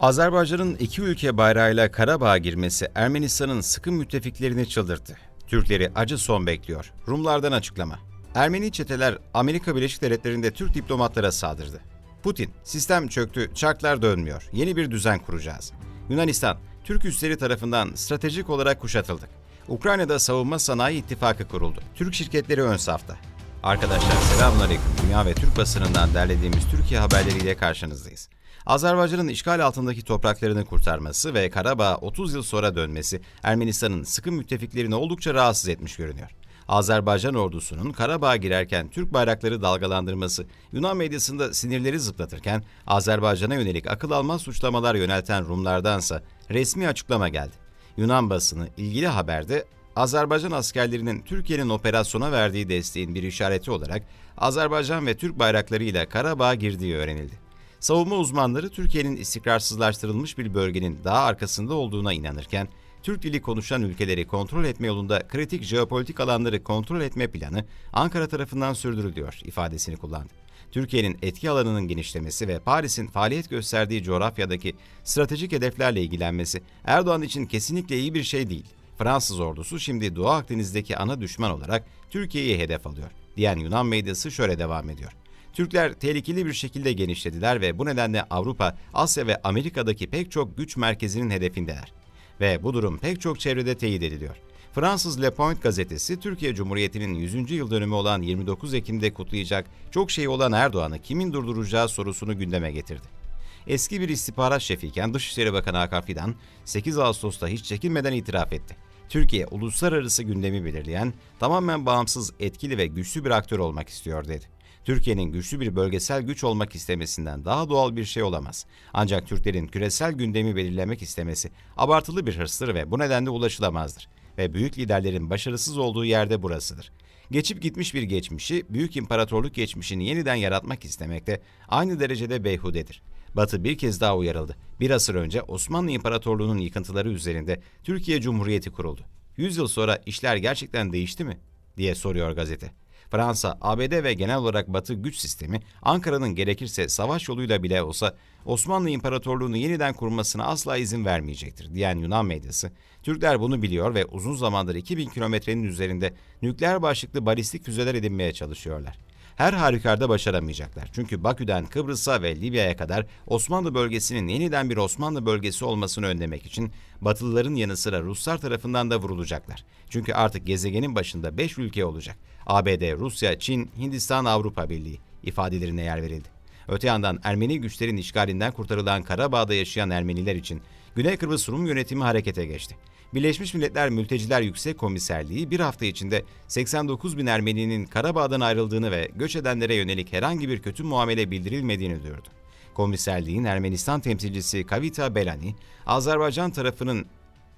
Azerbaycan'ın iki ülke bayrağıyla Karabağ'a girmesi Ermenistan'ın sıkı müttefiklerini çıldırttı. Türkleri acı son bekliyor. Rumlardan açıklama. Ermeni çeteler Amerika Birleşik Devletleri'nde Türk diplomatlara saldırdı. Putin, sistem çöktü, çarklar dönmüyor. Yeni bir düzen kuracağız. Yunanistan, Türk üsleri tarafından stratejik olarak kuşatıldık. Ukrayna'da savunma sanayi ittifakı kuruldu. Türk şirketleri ön safta. Arkadaşlar selamünaleyküm. Dünya ve Türk basınından derlediğimiz Türkiye haberleriyle karşınızdayız. Azerbaycan'ın işgal altındaki topraklarını kurtarması ve Karabağ'a 30 yıl sonra dönmesi Ermenistan'ın sıkı müttefiklerini oldukça rahatsız etmiş görünüyor. Azerbaycan ordusunun Karabağ'a girerken Türk bayrakları dalgalandırması Yunan medyasında sinirleri zıplatırken Azerbaycan'a yönelik akıl almaz suçlamalar yönelten Rumlardansa resmi açıklama geldi. Yunan basını ilgili haberde Azerbaycan askerlerinin Türkiye'nin operasyona verdiği desteğin bir işareti olarak Azerbaycan ve Türk bayraklarıyla Karabağ'a girdiği öğrenildi. Savunma uzmanları Türkiye'nin istikrarsızlaştırılmış bir bölgenin daha arkasında olduğuna inanırken, Türk dili konuşan ülkeleri kontrol etme yolunda kritik jeopolitik alanları kontrol etme planı Ankara tarafından sürdürülüyor ifadesini kullandı. Türkiye'nin etki alanının genişlemesi ve Paris'in faaliyet gösterdiği coğrafyadaki stratejik hedeflerle ilgilenmesi Erdoğan için kesinlikle iyi bir şey değil. Fransız ordusu şimdi Doğu Akdeniz'deki ana düşman olarak Türkiye'yi hedef alıyor diyen Yunan medyası şöyle devam ediyor. Türkler tehlikeli bir şekilde genişlediler ve bu nedenle Avrupa, Asya ve Amerika'daki pek çok güç merkezinin hedefindeler. Ve bu durum pek çok çevrede teyit ediliyor. Fransız Le Point gazetesi Türkiye Cumhuriyeti'nin 100. yıl dönümü olan 29 Ekim'de kutlayacak çok şey olan Erdoğan'ı kimin durduracağı sorusunu gündeme getirdi. Eski bir istihbarat şefiyken Dışişleri Bakanı Hakan Fidan 8 Ağustos'ta hiç çekinmeden itiraf etti. Türkiye uluslararası gündemi belirleyen, tamamen bağımsız, etkili ve güçlü bir aktör olmak istiyor dedi. Türkiye'nin güçlü bir bölgesel güç olmak istemesinden daha doğal bir şey olamaz. Ancak Türklerin küresel gündemi belirlemek istemesi abartılı bir hırsdır ve bu nedenle ulaşılamazdır. Ve büyük liderlerin başarısız olduğu yerde burasıdır. Geçip gitmiş bir geçmişi, büyük imparatorluk geçmişini yeniden yaratmak istemekte aynı derecede beyhudedir. Batı bir kez daha uyarıldı. Bir asır önce Osmanlı İmparatorluğu'nun yıkıntıları üzerinde Türkiye Cumhuriyeti kuruldu. Yüz yıl sonra işler gerçekten değişti mi? diye soruyor gazete. Fransa, ABD ve genel olarak Batı güç sistemi Ankara'nın gerekirse savaş yoluyla bile olsa Osmanlı İmparatorluğu'nu yeniden kurmasına asla izin vermeyecektir diyen Yunan medyası, Türkler bunu biliyor ve uzun zamandır 2000 kilometrenin üzerinde nükleer başlıklı balistik füzeler edinmeye çalışıyorlar. Her halükarda başaramayacaklar. Çünkü Bakü'den Kıbrıs'a ve Libya'ya kadar Osmanlı bölgesinin yeniden bir Osmanlı bölgesi olmasını önlemek için Batılıların yanı sıra Ruslar tarafından da vurulacaklar. Çünkü artık gezegenin başında 5 ülke olacak. ABD, Rusya, Çin, Hindistan, Avrupa Birliği ifadelerine yer verildi. Öte yandan Ermeni güçlerin işgalinden kurtarılan Karabağ'da yaşayan Ermeniler için Güney Kıbrıs Rum yönetimi harekete geçti. Birleşmiş Milletler Mülteciler Yüksek Komiserliği bir hafta içinde 89 bin Ermeninin Karabağ'dan ayrıldığını ve göç edenlere yönelik herhangi bir kötü muamele bildirilmediğini duyurdu. Komiserliğin Ermenistan temsilcisi Kavita Belani, Azerbaycan tarafının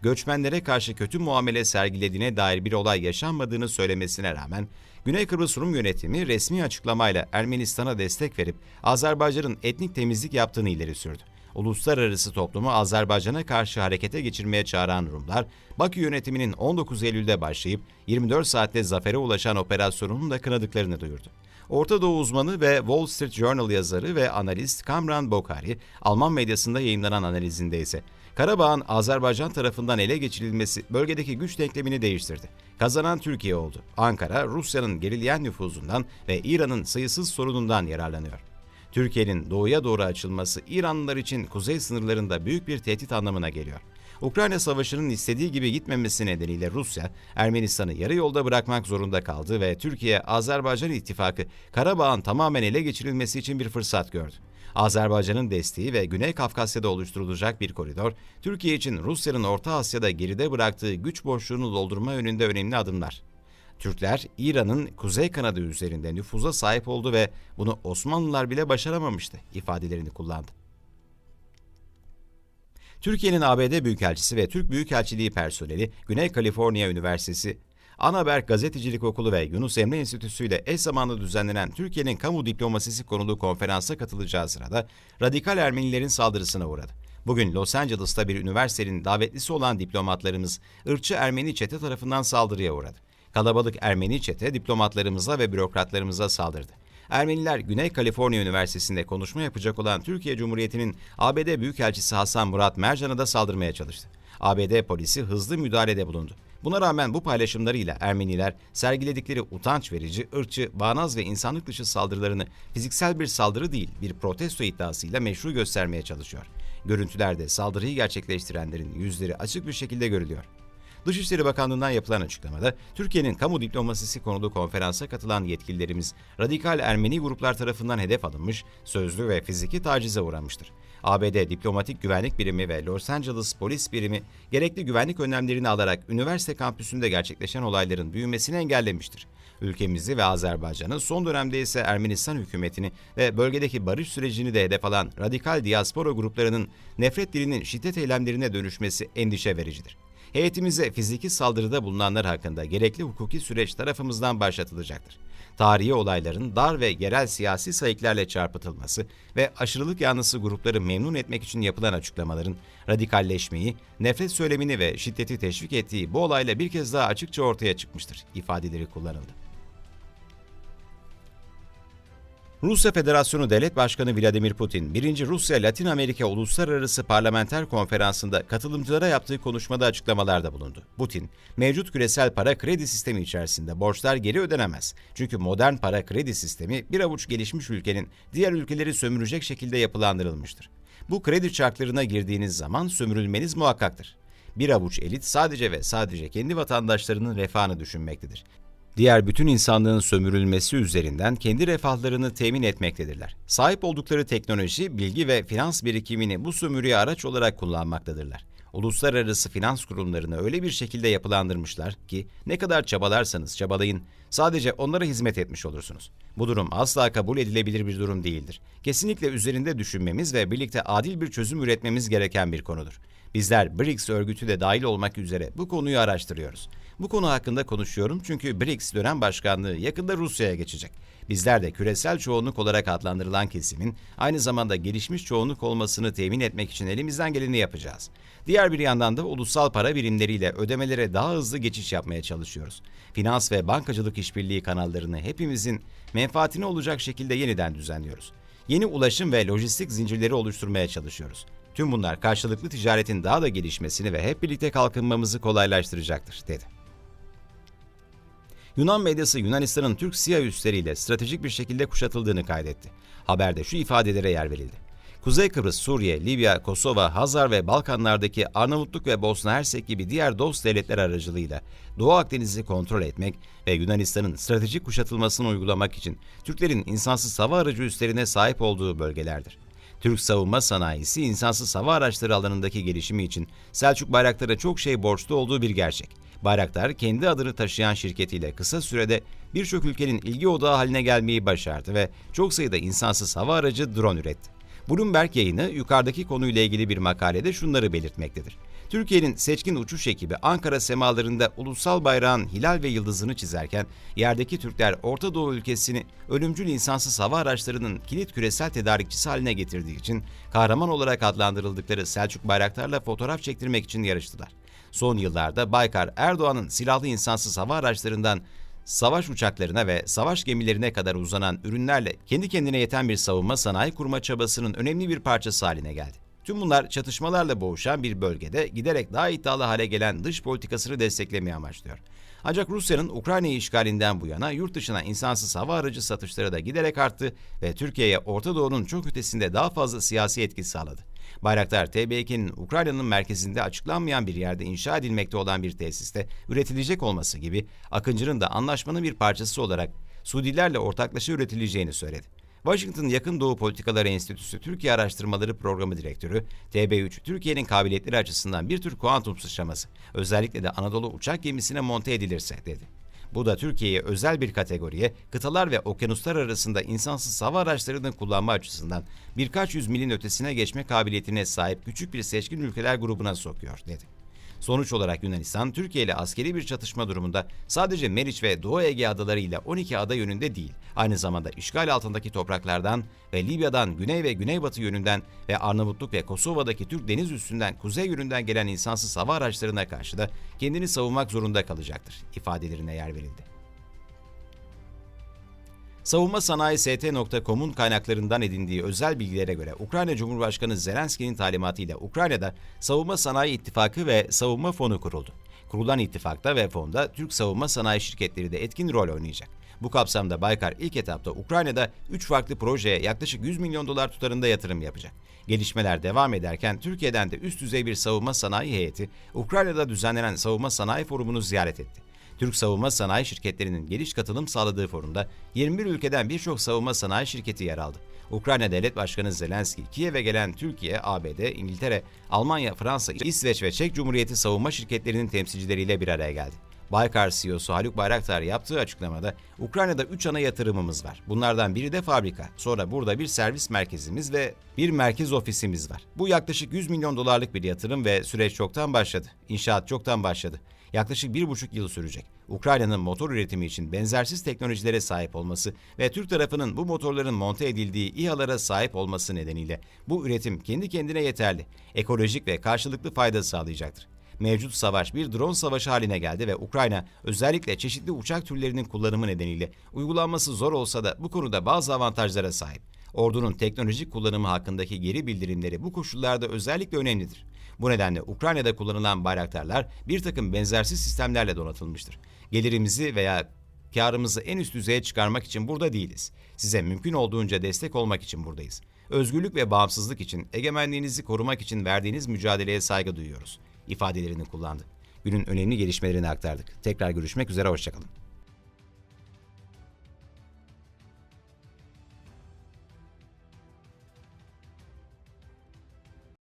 göçmenlere karşı kötü muamele sergilediğine dair bir olay yaşanmadığını söylemesine rağmen Güney Kıbrıs Rum yönetimi resmi açıklamayla Ermenistan'a destek verip Azerbaycan'ın etnik temizlik yaptığını ileri sürdü. Uluslararası toplumu Azerbaycan'a karşı harekete geçirmeye çağıran Rumlar, Bakü yönetiminin 19 Eylül'de başlayıp 24 saatte zafere ulaşan operasyonunun da kınadıklarını duyurdu. Orta Doğu uzmanı ve Wall Street Journal yazarı ve analist Kamran Bokari, Alman medyasında yayınlanan analizinde ise Karabağ'ın Azerbaycan tarafından ele geçirilmesi bölgedeki güç denklemini değiştirdi. Kazanan Türkiye oldu. Ankara, Rusya'nın gerileyen nüfuzundan ve İran'ın sayısız sorunundan yararlanıyor. Türkiye'nin doğuya doğru açılması İranlılar için kuzey sınırlarında büyük bir tehdit anlamına geliyor. Ukrayna Savaşı'nın istediği gibi gitmemesi nedeniyle Rusya, Ermenistan'ı yarı yolda bırakmak zorunda kaldı ve Türkiye-Azerbaycan ittifakı Karabağ'ın tamamen ele geçirilmesi için bir fırsat gördü. Azerbaycan'ın desteği ve Güney Kafkasya'da oluşturulacak bir koridor, Türkiye için Rusya'nın Orta Asya'da geride bıraktığı güç boşluğunu doldurma yönünde önemli adımlar. Türkler İran'ın kuzey kanadı üzerinde nüfuza sahip oldu ve bunu Osmanlılar bile başaramamıştı ifadelerini kullandı. Türkiye'nin ABD Büyükelçisi ve Türk Büyükelçiliği personeli Güney Kaliforniya Üniversitesi, Anaberk Gazetecilik Okulu ve Yunus Emre Enstitüsü ile eş zamanlı düzenlenen Türkiye'nin kamu diplomasisi konulu konferansa katılacağı sırada radikal Ermenilerin saldırısına uğradı. Bugün Los Angeles'ta bir üniversitenin davetlisi olan diplomatlarımız ırkçı Ermeni çete tarafından saldırıya uğradı. Kalabalık Ermeni çete diplomatlarımıza ve bürokratlarımıza saldırdı. Ermeniler Güney Kaliforniya Üniversitesi'nde konuşma yapacak olan Türkiye Cumhuriyeti'nin ABD Büyükelçisi Hasan Murat Mercan'a da saldırmaya çalıştı. ABD polisi hızlı müdahalede bulundu. Buna rağmen bu paylaşımlarıyla Ermeniler sergiledikleri utanç verici, ırkçı, bağnaz ve insanlık dışı saldırılarını fiziksel bir saldırı değil bir protesto iddiasıyla meşru göstermeye çalışıyor. Görüntülerde saldırıyı gerçekleştirenlerin yüzleri açık bir şekilde görülüyor. Dışişleri Bakanlığı'ndan yapılan açıklamada Türkiye'nin kamu diplomasisi konulu konferansa katılan yetkililerimiz radikal Ermeni gruplar tarafından hedef alınmış, sözlü ve fiziki tacize uğramıştır. ABD Diplomatik Güvenlik Birimi ve Los Angeles Polis Birimi gerekli güvenlik önlemlerini alarak üniversite kampüsünde gerçekleşen olayların büyümesini engellemiştir. Ülkemizi ve Azerbaycan'ı son dönemde ise Ermenistan hükümetini ve bölgedeki barış sürecini de hedef alan radikal diaspora gruplarının nefret dilinin şiddet eylemlerine dönüşmesi endişe vericidir. Heyetimize fiziki saldırıda bulunanlar hakkında gerekli hukuki süreç tarafımızdan başlatılacaktır. Tarihi olayların dar ve yerel siyasi sayıklarla çarpıtılması ve aşırılık yanlısı grupları memnun etmek için yapılan açıklamaların radikalleşmeyi, nefret söylemini ve şiddeti teşvik ettiği bu olayla bir kez daha açıkça ortaya çıkmıştır ifadeleri kullanıldı. Rusya Federasyonu Devlet Başkanı Vladimir Putin, 1. Rusya-Latin Amerika Uluslararası Parlamenter Konferansı'nda katılımcılara yaptığı konuşmada açıklamalarda bulundu. Putin, mevcut küresel para kredi sistemi içerisinde borçlar geri ödenemez. Çünkü modern para kredi sistemi bir avuç gelişmiş ülkenin diğer ülkeleri sömürecek şekilde yapılandırılmıştır. Bu kredi çarklarına girdiğiniz zaman sömürülmeniz muhakkaktır. Bir avuç elit sadece ve sadece kendi vatandaşlarının refahını düşünmektedir diğer bütün insanlığın sömürülmesi üzerinden kendi refahlarını temin etmektedirler. Sahip oldukları teknoloji, bilgi ve finans birikimini bu sömürüye araç olarak kullanmaktadırlar. Uluslararası finans kurumlarını öyle bir şekilde yapılandırmışlar ki ne kadar çabalarsanız çabalayın sadece onlara hizmet etmiş olursunuz. Bu durum asla kabul edilebilir bir durum değildir. Kesinlikle üzerinde düşünmemiz ve birlikte adil bir çözüm üretmemiz gereken bir konudur. Bizler BRICS örgütü de dahil olmak üzere bu konuyu araştırıyoruz. Bu konu hakkında konuşuyorum çünkü BRICS dönem başkanlığı yakında Rusya'ya geçecek. Bizler de küresel çoğunluk olarak adlandırılan kesimin aynı zamanda gelişmiş çoğunluk olmasını temin etmek için elimizden geleni yapacağız. Diğer bir yandan da ulusal para birimleriyle ödemelere daha hızlı geçiş yapmaya çalışıyoruz. Finans ve bankacılık işbirliği kanallarını hepimizin menfaatine olacak şekilde yeniden düzenliyoruz. Yeni ulaşım ve lojistik zincirleri oluşturmaya çalışıyoruz. Tüm bunlar karşılıklı ticaretin daha da gelişmesini ve hep birlikte kalkınmamızı kolaylaştıracaktır, dedi. Yunan medyası Yunanistan'ın Türk siyah üsleriyle stratejik bir şekilde kuşatıldığını kaydetti. Haberde şu ifadelere yer verildi. Kuzey Kıbrıs, Suriye, Libya, Kosova, Hazar ve Balkanlardaki Arnavutluk ve Bosna Hersek gibi diğer dost devletler aracılığıyla Doğu Akdeniz'i kontrol etmek ve Yunanistan'ın stratejik kuşatılmasını uygulamak için Türklerin insansız hava aracı üslerine sahip olduğu bölgelerdir. Türk savunma sanayisi insansız hava araçları alanındaki gelişimi için Selçuk Bayraktar'a çok şey borçlu olduğu bir gerçek. Bayraktar kendi adını taşıyan şirketiyle kısa sürede birçok ülkenin ilgi odağı haline gelmeyi başardı ve çok sayıda insansız hava aracı drone üretti. Bloomberg yayını yukarıdaki konuyla ilgili bir makalede şunları belirtmektedir. Türkiye'nin seçkin uçuş ekibi Ankara semalarında ulusal bayrağın hilal ve yıldızını çizerken yerdeki Türkler Orta Doğu ülkesini ölümcül insansız hava araçlarının kilit küresel tedarikçisi haline getirdiği için kahraman olarak adlandırıldıkları Selçuk Bayraktar'la fotoğraf çektirmek için yarıştılar. Son yıllarda Baykar Erdoğan'ın silahlı insansız hava araçlarından savaş uçaklarına ve savaş gemilerine kadar uzanan ürünlerle kendi kendine yeten bir savunma sanayi kurma çabasının önemli bir parçası haline geldi. Tüm bunlar çatışmalarla boğuşan bir bölgede giderek daha iddialı hale gelen dış politikasını desteklemeye amaçlıyor. Ancak Rusya'nın Ukrayna'yı işgalinden bu yana yurt dışına insansız hava aracı satışları da giderek arttı ve Türkiye'ye Orta Doğu'nun çok ötesinde daha fazla siyasi etki sağladı. Bayraktar TB2'nin Ukrayna'nın merkezinde açıklanmayan bir yerde inşa edilmekte olan bir tesiste üretilecek olması gibi Akıncı'nın da anlaşmanın bir parçası olarak Suudilerle ortaklaşa üretileceğini söyledi. Washington Yakın Doğu Politikaları Enstitüsü Türkiye Araştırmaları Programı Direktörü, TB3, Türkiye'nin kabiliyetleri açısından bir tür kuantum sıçraması, özellikle de Anadolu uçak gemisine monte edilirse, dedi. Bu da Türkiye'ye özel bir kategoriye, kıtalar ve okyanuslar arasında insansız hava araçlarını kullanma açısından birkaç yüz milin ötesine geçme kabiliyetine sahip küçük bir seçkin ülkeler grubuna sokuyor, dedi. Sonuç olarak Yunanistan, Türkiye ile askeri bir çatışma durumunda sadece Meriç ve Doğu Ege adaları ile 12 ada yönünde değil, aynı zamanda işgal altındaki topraklardan ve Libya'dan güney ve güneybatı yönünden ve Arnavutluk ve Kosova'daki Türk deniz üstünden kuzey yönünden gelen insansız hava araçlarına karşı da kendini savunmak zorunda kalacaktır ifadelerine yer verildi. Savunma Sanayi ST.com'un kaynaklarından edindiği özel bilgilere göre Ukrayna Cumhurbaşkanı Zelenski'nin talimatıyla Ukrayna'da Savunma Sanayi İttifakı ve Savunma Fonu kuruldu. Kurulan ittifakta ve fonda Türk savunma sanayi şirketleri de etkin rol oynayacak. Bu kapsamda Baykar ilk etapta Ukrayna'da 3 farklı projeye yaklaşık 100 milyon dolar tutarında yatırım yapacak. Gelişmeler devam ederken Türkiye'den de üst düzey bir savunma sanayi heyeti Ukrayna'da düzenlenen Savunma Sanayi Forumu'nu ziyaret etti. Türk savunma sanayi şirketlerinin geniş katılım sağladığı forumda 21 ülkeden birçok savunma sanayi şirketi yer aldı. Ukrayna Devlet Başkanı Zelenski, Kiev'e gelen Türkiye, ABD, İngiltere, Almanya, Fransa, İsveç ve Çek Cumhuriyeti savunma şirketlerinin temsilcileriyle bir araya geldi. Baykar CEO'su Haluk Bayraktar yaptığı açıklamada Ukrayna'da 3 ana yatırımımız var. Bunlardan biri de fabrika. Sonra burada bir servis merkezimiz ve bir merkez ofisimiz var. Bu yaklaşık 100 milyon dolarlık bir yatırım ve süreç çoktan başladı. İnşaat çoktan başladı. Yaklaşık bir buçuk yıl sürecek. Ukrayna'nın motor üretimi için benzersiz teknolojilere sahip olması ve Türk tarafının bu motorların monte edildiği İHA'lara sahip olması nedeniyle bu üretim kendi kendine yeterli, ekolojik ve karşılıklı fayda sağlayacaktır. Mevcut savaş bir drone savaşı haline geldi ve Ukrayna özellikle çeşitli uçak türlerinin kullanımı nedeniyle uygulanması zor olsa da bu konuda bazı avantajlara sahip. Ordunun teknolojik kullanımı hakkındaki geri bildirimleri bu koşullarda özellikle önemlidir. Bu nedenle Ukrayna'da kullanılan bayraktarlar bir takım benzersiz sistemlerle donatılmıştır. Gelirimizi veya karımızı en üst düzeye çıkarmak için burada değiliz. Size mümkün olduğunca destek olmak için buradayız. Özgürlük ve bağımsızlık için, egemenliğinizi korumak için verdiğiniz mücadeleye saygı duyuyoruz ifadelerini kullandı. Günün önemli gelişmelerini aktardık. Tekrar görüşmek üzere, hoşçakalın.